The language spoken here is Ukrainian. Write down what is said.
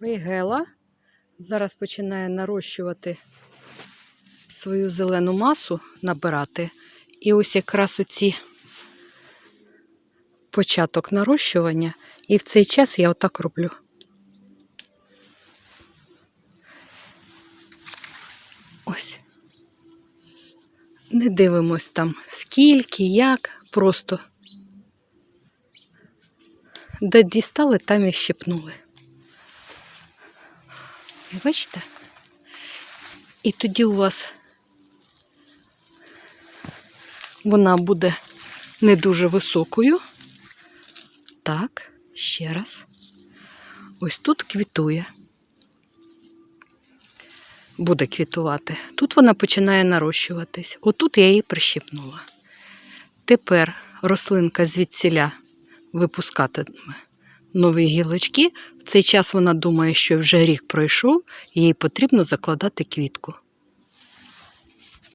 Вейгела зараз починає нарощувати свою зелену масу, набирати. І ось якраз оці початок нарощування. І в цей час я отак роблю. Ось. Не дивимось там скільки, як, просто. Де дістали, там і щепнули. Бачите? І тоді у вас вона буде не дуже високою. Так, ще раз. Ось тут квітує. Буде квітувати. Тут вона починає нарощуватись. Отут я її прищипнула. Тепер рослинка звідсіля випускатиме нові гілочки. В цей час вона думає, що вже рік пройшов, їй потрібно закладати квітку.